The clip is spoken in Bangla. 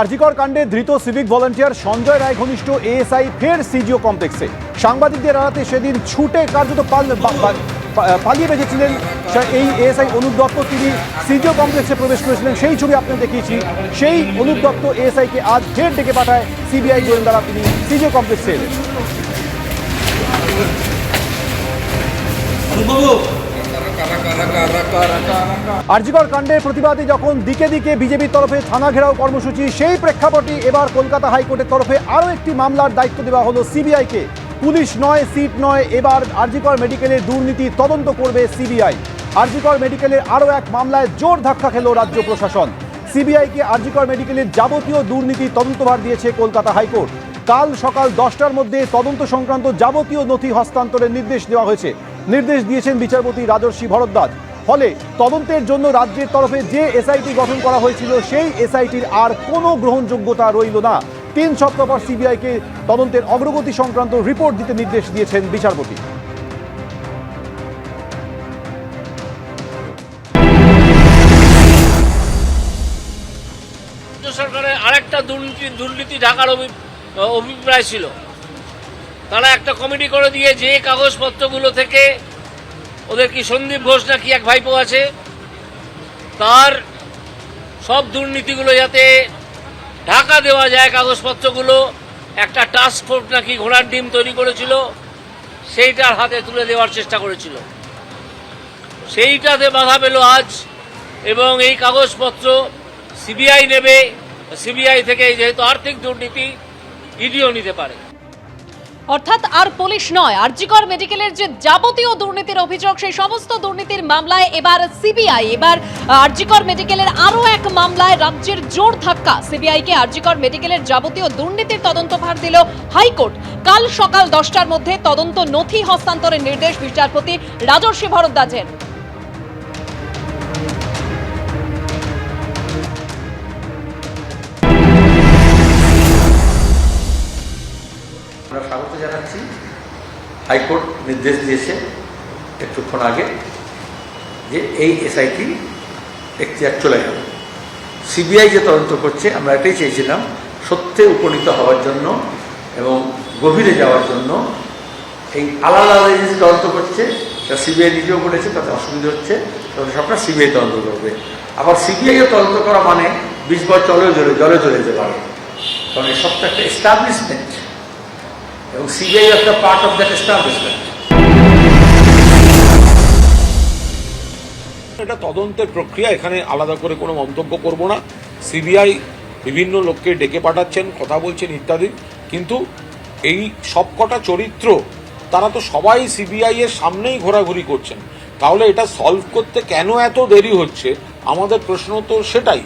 কার্যকর কাণ্ডে ধৃত সিভিক ভলান্টিয়ার সঞ্জয় রায় ঘনিষ্ঠ এএসআই, ফের সিজিও কমপ্লেক্সে। সাংবাদিকদের এড়াতে সেদিন ছুটে কার্যত পালিয়ে বেঁচেছিলেন এই এএসআই অনুপ দত্ত তিনি সিজিও কমপ্লেক্সে প্রবেশ করেছিলেন। সেই ছবি আপনাদের দেখিয়েছি। সেই অনুপ দত্ত এএসআইকে আজ ফের ডেকে পাঠায় সিবিআই গোয়েন্দারা তিনি সিজিও কমপ্লেক্সে এলেন। আরজিকর কাণ্ডের প্রতিবাদে যখন দিকে দিকে বিজেপির তরফে থানা ঘেরাও কর্মসূচি, সেই প্রেক্ষাপটে এবার কলকাতা হাইকোর্টের তরফে আরও একটি মামলার দায়িত্ব দেওয়া হলো সিবিআইকে পুলিশ নয়, সিট নয়, এবার আরজিকর মেডিকেলের দুর্নীতি তদন্ত করবে সিবিআই। আরজিকর মেডিকেলের আরও এক মামলায় জোর ধাক্কা খেল রাজ্য প্রশাসন। সিবিআইকে আরজিকর মেডিকেলের যাবতীয় দুর্নীতি তদন্তভার দিয়েছে কলকাতা হাইকোর্ট। কাল সকাল দশটার মধ্যে তদন্ত সংক্রান্ত যাবতীয় নথি হস্তান্তরের নির্দেশ দেওয়া হয়েছে। নির্দেশ দিয়েছেন বিচারপতি রাজর্ষি ভরদ্বাজ। ফলে তদন্তের জন্য রাজ্যের তরফে যে এসআইটি গঠন করা হয়েছিল, সেই এসআইটির আর কোনো গ্রহণযোগ্যতা রইল না। তিন সপ্তাহ পর সিবিআইকে তদন্তের অগ্রগতি সংক্রান্ত রিপোর্ট দিতে নির্দেশ দিয়েছেন বিচারপতি। সরকারের আরেকটা দুর্নীতি দুর্নীতি ঢাকার অভি- অভিপ্রায় ছিল। তারা একটা কমিটি করে দিয়ে যে কাগজপত্রগুলো থেকে ওদের কি সন্দীপ ঘোষ না কি এক ভাইপো আছে? তার সব দুর্নীতিগুলো যাতে ঢাকা দেওয়া যায় কাগজপত্রগুলো, একটা টাস্ক ফোর্স নাকি ঘোড়ার ডিম তৈরি করেছিল, সেইটার হাতে তুলে দেওয়ার চেষ্টা করেছিল। সেইটাতে বাধা পেল আজ, এবং এই কাগজপত্র সিবিআই নেবে, সিবিআই থেকে যেহেতু আর্থিক দুর্নীতি, ইডিও নিতে পারে। অর্থাৎ আর পুলিশ নয়, আরজিকর মেডিকেলের যে যাবতীয় দুর্নীতির অভিযোগ, সেই সমস্ত দুর্নীতির মামলায় এবার সিবিআই, এবার আরজিকর মেডিকেলের আরও এক মামলায় রাজ্যের জোর ধাক্কা। সিবিআইকে আরজিকর মেডিকেলের যাবতীয় দুর্নীতির তদন্তভার দিল হাইকোর্ট। কাল সকাল দশটার মধ্যে তদন্ত নথি হস্তান্তরের নির্দেশ বিচারপতি রাজর্ষি ভরদ্বাজের। স্বাগত হাইকোর্ট নির্দেশ দিয়েছে একটুক্ষণ আগে যে এই এসআইটি এখতিয়ার চলে গেল সিবিআই যে তদন্ত করছে, আমরা এটাই চেয়েছিলাম, সত্যে উপনীত হওয়ার জন্য এবং গভীরে যাওয়ার জন্য। এই আলাদা আলাদা এজেন্সি তদন্ত করছে, তা সিবিআই নিজেও বলেছে, তাতে অসুবিধা হচ্ছে তখন সবটা সিবিআই তদন্ত করবে। আবার সিবিআইও তদন্ত করা মানে বিশ বার জলেও জলে জলে চলে যেতে পারে। কারণ এই সবটা একটা এস্টাবলিশমেন্ট এবং সিবিআই একটা পার্ট অফ দ্যাট এস্টাবলিশমেন্ট এটা তদন্তের প্রক্রিয়া, এখানে আলাদা করে কোনো মন্তব্য করব না। সিবিআই বিভিন্ন লোককে ডেকে পাঠাচ্ছেন, কথা বলছেন ইত্যাদি। কিন্তু এই সবকটা চরিত্র, তারা তো সবাই সিবিআই এর সামনেই ঘোরাঘুরি করছেন। তাহলে এটা সলভ করতে কেন এত দেরি হচ্ছে? আমাদের প্রশ্ন তো সেটাই।